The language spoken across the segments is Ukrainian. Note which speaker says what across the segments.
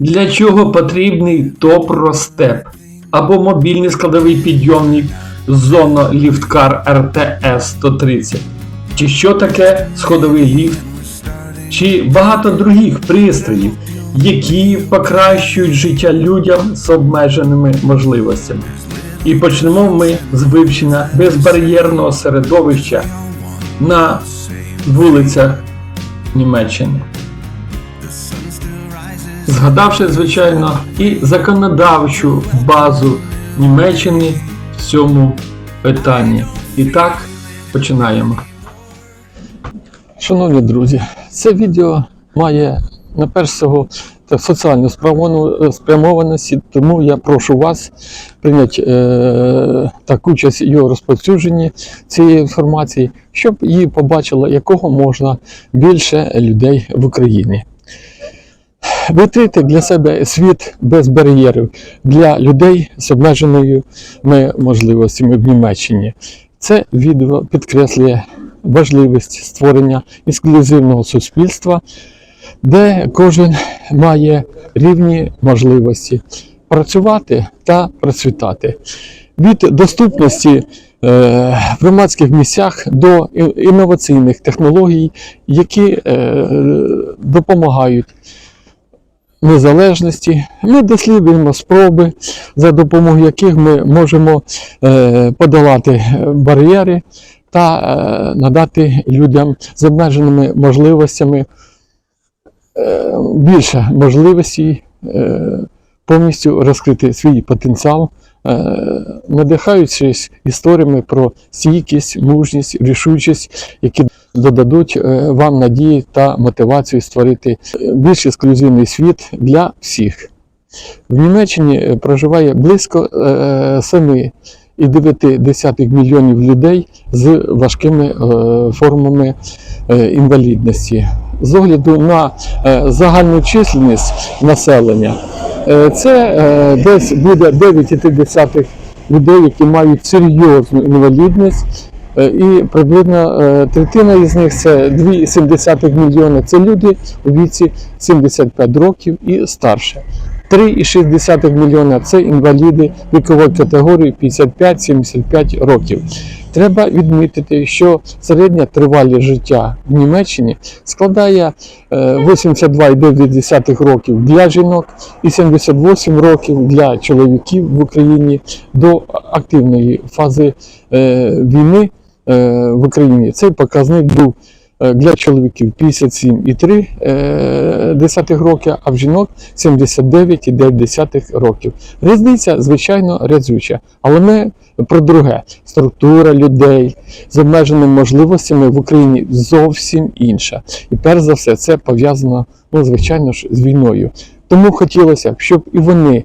Speaker 1: Для чого потрібний топростеп або мобільний складовий підйомник Zono Liftcar RTS 130? Чи що таке сходовий ліфт? Чи багато других пристроїв, які покращують життя людям з обмеженими можливостями? І почнемо ми з вивчення безбар'єрного середовища на вулицях Німеччини. Згадавши, звичайно, і законодавчу базу Німеччини в цьому питанні. І так, починаємо. Шановні друзі, це відео має на першого та соціальну спрямованості, тому я прошу вас прийняти е, так участь його розповсюдженні цієї інформації, щоб її побачило якого можна більше людей в Україні. Відкрити для себе світ без бар'єрів для людей з обмеженими можливостями в Німеччині. Це відео підкреслює важливість створення інклюзивного суспільства, де кожен має рівні можливості працювати та процвітати. Від доступності е, в громадських місцях до інноваційних технологій, які е, допомагають незалежності. Ми досліджуємо спроби, за допомогою яких ми можемо е, подолати бар'єри та е, надати людям з обмеженими можливостями е, більше можливостей е, повністю розкрити свій потенціал, е, надихаючись історіями про стійкість, мужність, рішучість, які додадуть е, вам надії та мотивацію створити е, більш ексклюзивний світ для всіх. В Німеччині е, проживає близько 7,9 мільйонів людей з важкими формами інвалідності. З огляду на загальну численність населення, це десь буде 9,3 людей, які мають серйозну інвалідність. Е, І приблизно е, третина із них це 2,7 мільйони. Це люди у віці 75 років і старше. 3,6 мільйона це інваліди вікової категорії 55-75 років. Треба відмітити, що середня тривалість життя в Німеччині складає е, 82,9 років для жінок і 78 років для чоловіків в Україні до активної фази е, війни е, в Україні. Цей показник був е, для чоловіків 57,3 роки, а в жінок 79,9 років. Різниця, звичайно, разюча, але ми про друге. Структура людей з обмеженими можливостями в Україні зовсім інша. І перш за все, це пов'язано, ну, звичайно ж, з війною. Тому хотілося б, щоб і вони, е,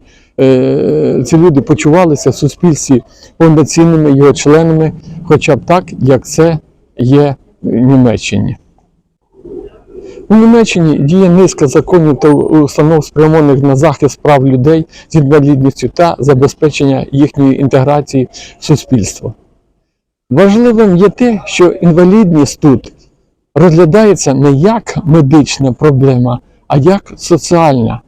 Speaker 1: ці люди, почувалися в суспільстві повноцінними його членами, хоча б так, як це є в Німеччині. У Німеччині діє низка законів та установ спрямованих на захист прав людей з інвалідністю та забезпечення їхньої інтеграції в суспільство. Важливим є те, що інвалідність тут розглядається не як медична проблема, а як соціальна,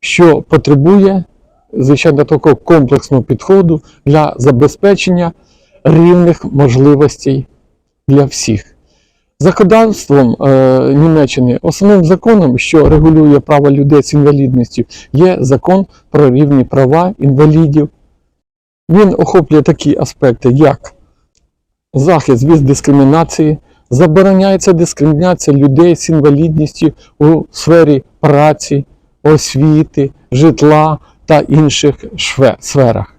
Speaker 1: що потребує, звичайно, такого комплексного підходу для забезпечення рівних можливостей для всіх. Законодавством е, Німеччини основним законом, що регулює права людей з інвалідністю, є закон про рівні права інвалідів. Він охоплює такі аспекти, як захист від дискримінації, забороняється дискримінація людей з інвалідністю у сфері праці, освіти, житла та інших сферах.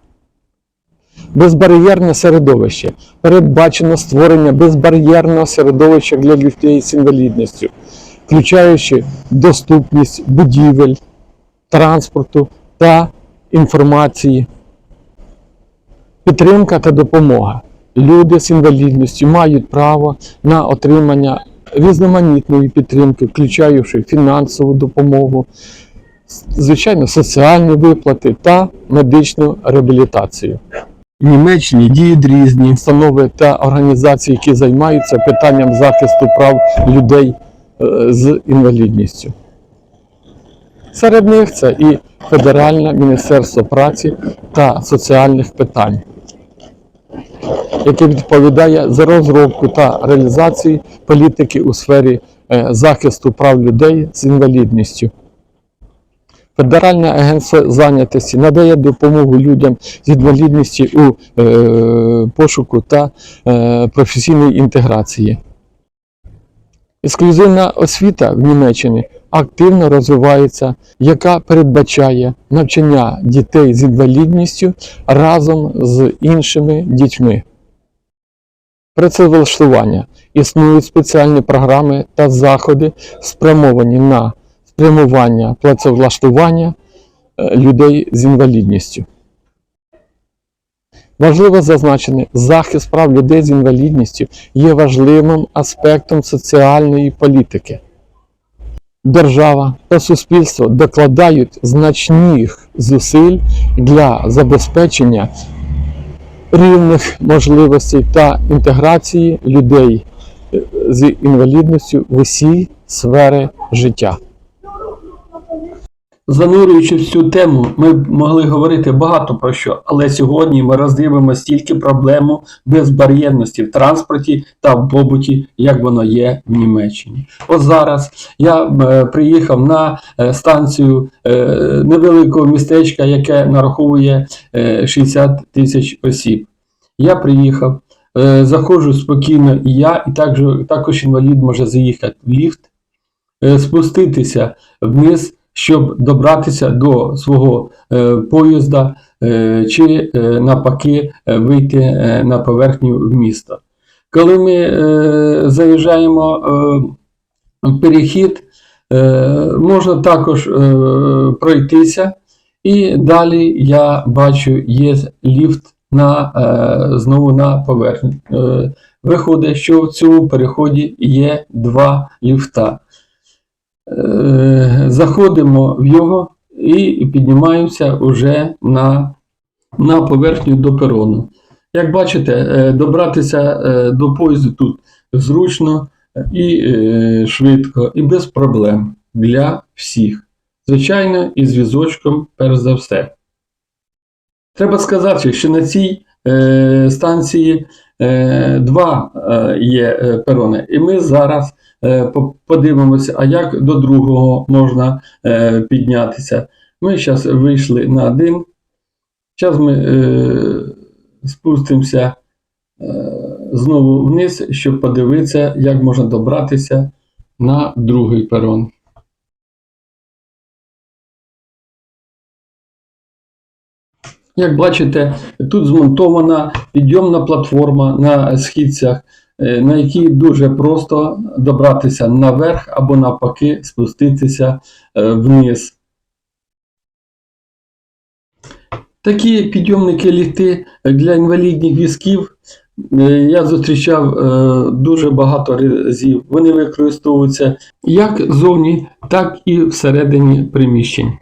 Speaker 1: Безбар'єрне середовище. Передбачено створення безбар'єрного середовища для людей з інвалідністю, включаючи доступність будівель, транспорту та інформації, підтримка та допомога. Люди з інвалідністю мають право на отримання різноманітної підтримки, включаючи фінансову допомогу, звичайно, соціальні виплати та медичну реабілітацію. В Німеччині діють різні установи та організації, які займаються питанням захисту прав людей е, з інвалідністю.
Speaker 2: Серед них це і Федеральне міністерство праці та соціальних питань, яке відповідає за розробку та реалізацію політики у сфері е, захисту прав людей з інвалідністю. Федеральне агентство зайнятості надає допомогу людям з інвалідністю у е, пошуку та е, професійній інтеграції. Ексклюзивна освіта в Німеччині активно розвивається, яка передбачає навчання дітей з інвалідністю разом з іншими дітьми. Працевлаштування існують спеціальні програми та заходи, спрямовані на спрямування працевлаштування е, людей з інвалідністю. Важливо зазначити, захист прав людей з інвалідністю є важливим аспектом соціальної політики. Держава та суспільство докладають значних зусиль для забезпечення рівних можливостей та інтеграції людей е, з інвалідністю в усі сфери життя.
Speaker 1: Занурюючи в цю тему, ми могли говорити багато про що, але сьогодні ми роздивимося тільки проблему безбар'єрності в транспорті та в побуті, як воно є в Німеччині. От зараз я е, приїхав на е, станцію е, невеликого містечка, яке нараховує е, 60 тисяч осіб. Я приїхав, заходжу спокійно і я, і також, інвалід може заїхати в ліфт, спуститися вниз щоб добратися до свого е, поїзда е, чи е, навпаки вийти на поверхню міста. Коли ми заїжджаємо в перехід, можна також пройтися, і далі я бачу, є ліфт на, знову на поверхню. Виходить, що в цьому переході є два ліфта. Е, заходимо в його і піднімаємося вже на, на поверхню до перону. Як бачите, е, добратися е, до поїзду тут зручно і швидко, і без проблем для всіх. Звичайно, і з візочком, перш за все. Треба сказати, що на цій станції два є перони, і ми зараз подивимося, а як до другого можна е, піднятися. Ми зараз вийшли на один. Зараз ми е, спустимося е, знову вниз, щоб подивитися, як можна добратися на другий перон. Як бачите, тут змонтована підйомна платформа на східцях, е, на якій дуже просто добратися наверх або навпаки спуститися е, вниз. Такі підйомники ліфти для інвалідних візків е, я зустрічав е, дуже багато разів. Вони використовуються як зовні, так і всередині приміщень.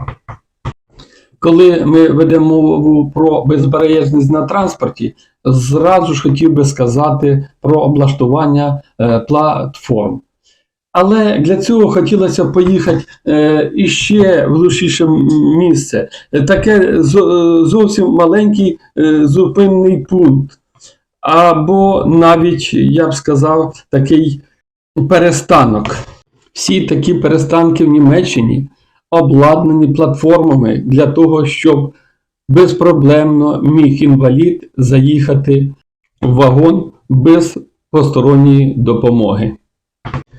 Speaker 1: Коли ми ведемо мову про безбар'єрність на транспорті, зразу ж хотів би сказати про облаштування е, платформ. Але для цього хотілося поїхати е, іще в глушіше місце. Таке е, зовсім маленький е, зупинний пункт. Або навіть, я б сказав, такий перестанок. Всі такі перестанки в Німеччині обладнані платформами для того, щоб безпроблемно міг інвалід заїхати в вагон без посторонньої допомоги.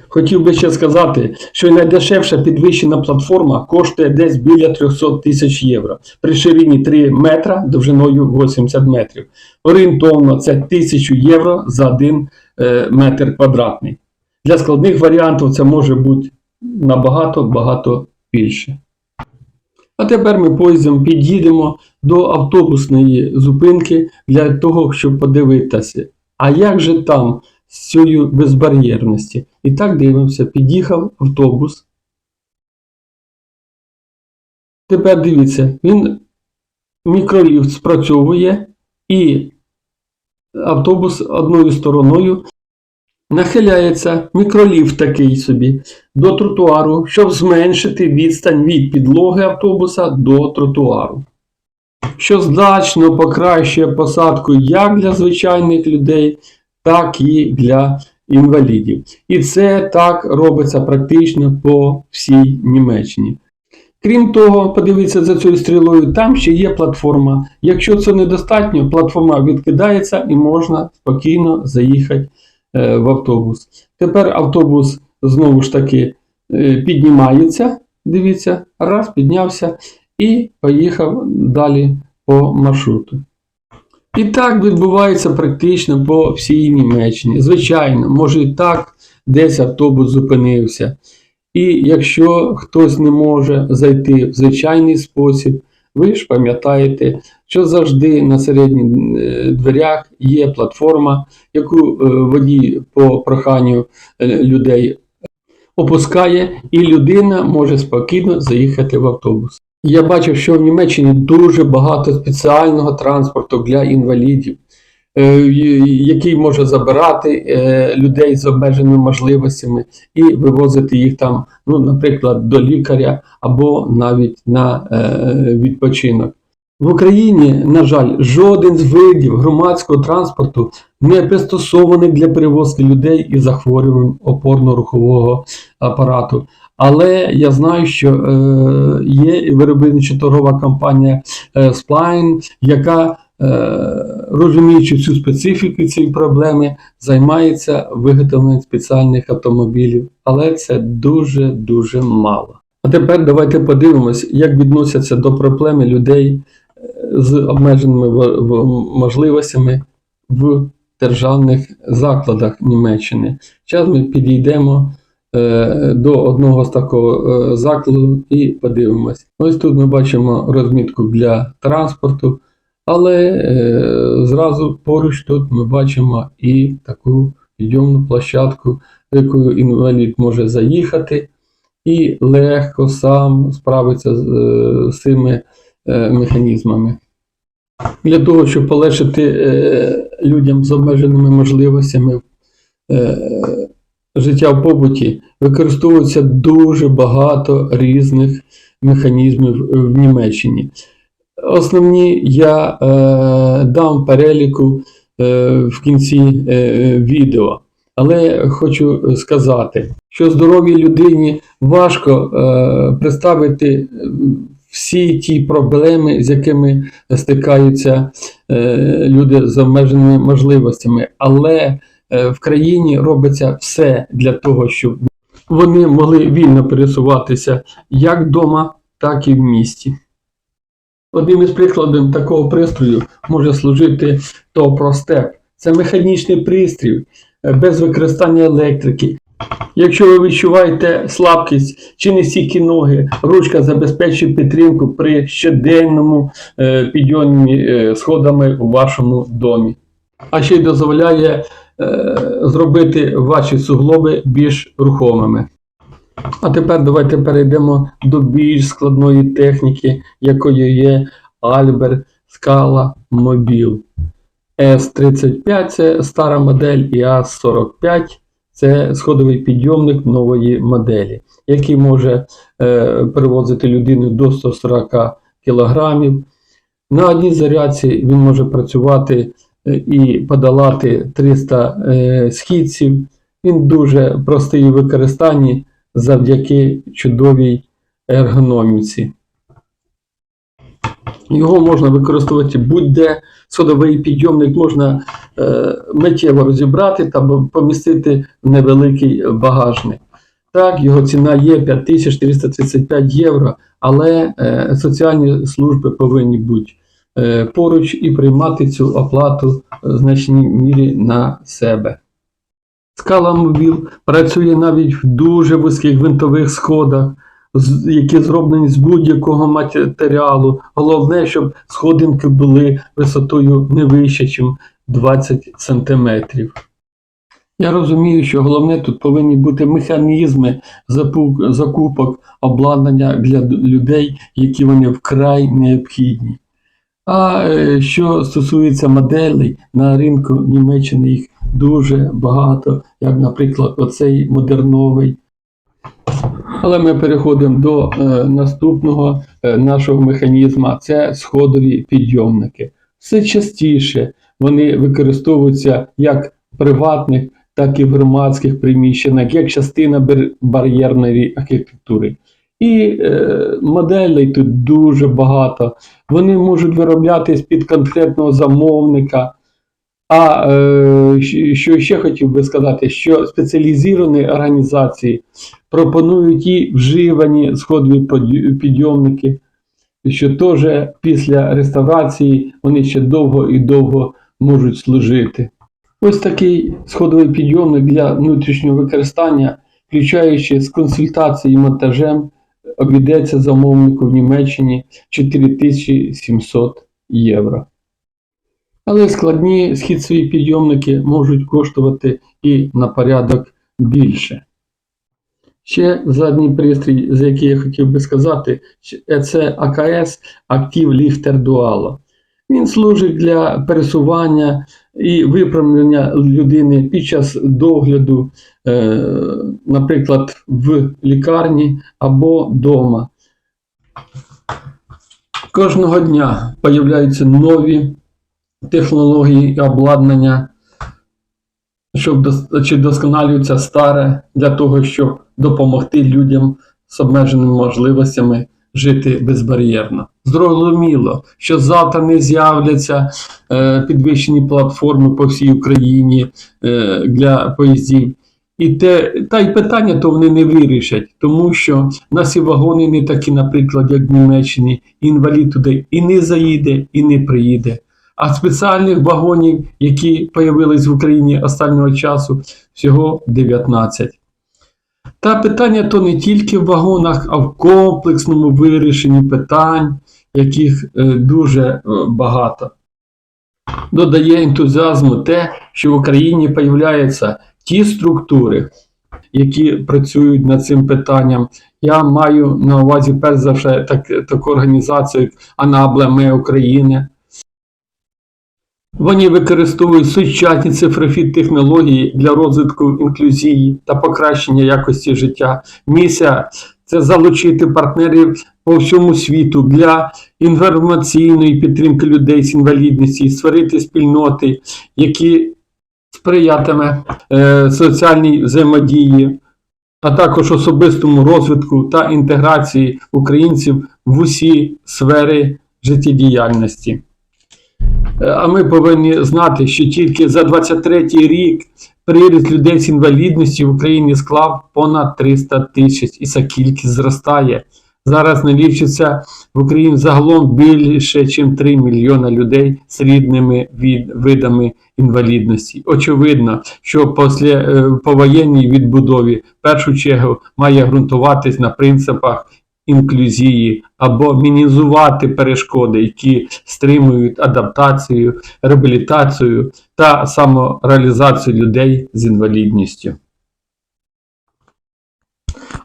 Speaker 1: Хотів би ще сказати, що найдешевша підвищена платформа коштує десь біля 300 тисяч євро при ширині 3 метра довжиною 80 метрів. Орієнтовно це 1000 євро за 1 е, метр квадратний. Для складних варіантів це може бути набагато багато більше. А тепер ми поїздом під'їдемо до автобусної зупинки для того, щоб подивитися, а як же там з цією безбар'єрності. І так дивимося, під'їхав автобус. Тепер дивіться, він мікроліфт спрацьовує і автобус одною стороною Нахиляється мікроліфт такий собі до тротуару, щоб зменшити відстань від підлоги автобуса до тротуару, що значно покращує посадку як для звичайних людей, так і для інвалідів. І це так робиться практично по всій Німеччині. Крім того, подивіться за цією стрілою, там ще є платформа. Якщо це недостатньо, платформа відкидається і можна спокійно заїхати в автобус. Тепер автобус знову ж таки е, піднімається. Дивіться, раз, піднявся і поїхав далі по маршруту. І так відбувається практично по всій Німеччині. Звичайно, може і так десь автобус зупинився. І якщо хтось не може зайти в звичайний спосіб, ви ж пам'ятаєте, що завжди на середніх е, дверях є платформа, яку е, водій по проханню е, людей опускає, і людина може спокійно заїхати в автобус. Я бачив, що в Німеччині дуже багато спеціального транспорту для інвалідів, який може забирати е, людей з обмеженими можливостями і вивозити їх там, ну, наприклад, до лікаря або навіть на е, відпочинок. В Україні, на жаль, жоден з видів громадського транспорту не пристосований для перевозки людей із захворюванням опорно-рухового апарату. Але я знаю, що е, є виробнича торгова компанія е, Spline, яка, е, розуміючи цю специфіку цієї проблеми, займається виготовленням спеціальних автомобілів. Але це дуже-дуже мало. А тепер давайте подивимось, як відносяться до проблеми людей е, з обмеженими можливостями в державних закладах Німеччини. Зараз ми підійдемо е, до одного з такого е, закладу і подивимось. Ось тут ми бачимо розмітку для транспорту, але е, зразу поруч тут ми бачимо і таку підйомну площадку, якою інвалід може заїхати і легко сам справиться з, е, з цими е, механізмами. Для того, щоб полегшити е, людям з обмеженими можливостями е, життя в побуті, використовується дуже багато різних механізмів в Німеччині. Основні я е, дам переліку е, в кінці е, відео. Але хочу сказати, що здоровій людині важко представити всі ті проблеми, з якими стикаються люди з обмеженими можливостями. Але в країні робиться все для того, щоб вони могли вільно пересуватися як вдома, так і в місті. Одним із прикладів такого пристрою може служити топростеп. Це механічний пристрій е, без використання електрики. Якщо ви відчуваєте слабкість чи не стільки ноги, ручка забезпечує підтримку при щоденному е, підйомі е, сходами у вашому домі. А ще й дозволяє зробити ваші суглоби більш рухомими. А тепер давайте перейдемо до більш складної техніки, якою є Albert Scala Mobile. S35 це стара модель, і A45 це сходовий підйомник нової моделі, який може е, перевозити людину до 140 кг. На одній зарядці він може працювати е, і подолати 300 е, східців. Він дуже простий у використанні завдяки чудовій ергономіці. Його можна використовувати будь-де. Сходовий підйомник можна е, миттєво розібрати та помістити в невеликий багажник. Так, його ціна є 5435 євро, але е, соціальні служби повинні бути е, поруч і приймати цю оплату в значній мірі на себе. Скала Мобіл працює навіть в дуже вузьких гвинтових сходах, які зроблені з будь-якого матеріалу. Головне, щоб сходинки були висотою не вище, ніж 20 см. Я розумію, що головне тут повинні бути механізми закупок обладнання для людей, які вони вкрай необхідні. А е, що стосується моделей, на ринку Німеччини їх дуже багато, як, наприклад, оцей модерновий. Але ми переходимо до е, наступного е, нашого механізму це сходові підйомники. Все частіше вони використовуються як в приватних, так і в громадських приміщеннях, як частина бар- бар'єрної архітектури. І е, моделей тут дуже багато. Вони можуть вироблятись під конкретного замовника. А е, що ще хотів би сказати, що спеціалізовані організації пропонують і вживані сходові підйомники, що теж після реставрації вони ще довго і довго можуть служити. Ось такий сходовий підйомник для внутрішнього використання, включаючи з консультацією і монтажем, обійдеться замовнику в Німеччині 4700 євро. Але складні східцеві підйомники можуть коштувати і на порядок більше. Ще задній пристрій, за який я хотів би сказати, це АКС Active Lifter Dualo. Він служить для пересування і виправлення людини під час догляду, е, наприклад, в лікарні або вдома. Кожного дня появляються нові технології обладнання, щоб чи досконалюється старе для того, щоб допомогти людям з обмеженими можливостями жити безбар'єрно. Зрозуміло, що завтра не з'являться е, підвищені платформи по всій Україні е, для поїздів. І те, та й питання то вони не вирішать, тому що в нас і вагони не такі, наприклад, як в Німеччині, інвалід туди і не заїде, і не приїде. А спеціальних вагонів, які появились в Україні останнього часу, всього 19. Та питання то не тільки в вагонах, а в комплексному вирішенні питань, яких е, дуже е, багато. Додає ентузіазму те, що в Україні появляються ті структури, які працюють над цим питанням. Я маю на увазі перш за все так, таку організацію, як Анаблеме України. Вони використовують сучасні цифрові технології для розвитку інклюзії та покращення якості життя. Місія це залучити партнерів по всьому світу для інформаційної підтримки людей з інвалідністю, і створити спільноти, які сприятиме е, соціальній взаємодії, а також особистому розвитку та інтеграції українців в усі сфери життєдіяльності. Е, А ми повинні знати, що тільки за 23 рік приріст людей з інвалідністю в Україні склав понад 300 тисяч, і ця кількість зростає. Зараз налічиться в Україні загалом більше, ніж 3 мільйона людей з рідними від, видами інвалідності. Очевидно, що після е, повоєнній відбудові в першу чергу має ґрунтуватись на принципах інклюзії або мінімізувати перешкоди, які стримують адаптацію, реабілітацію та самореалізацію людей з інвалідністю.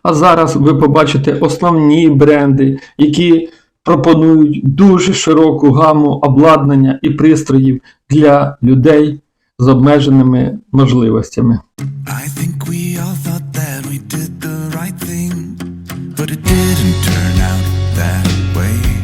Speaker 1: А зараз ви побачите основні бренди, які пропонують дуже широку гаму обладнання і пристроїв для людей з обмеженими можливостями.
Speaker 3: I think we all thought that we did the right thing, but it didn't turn out that way.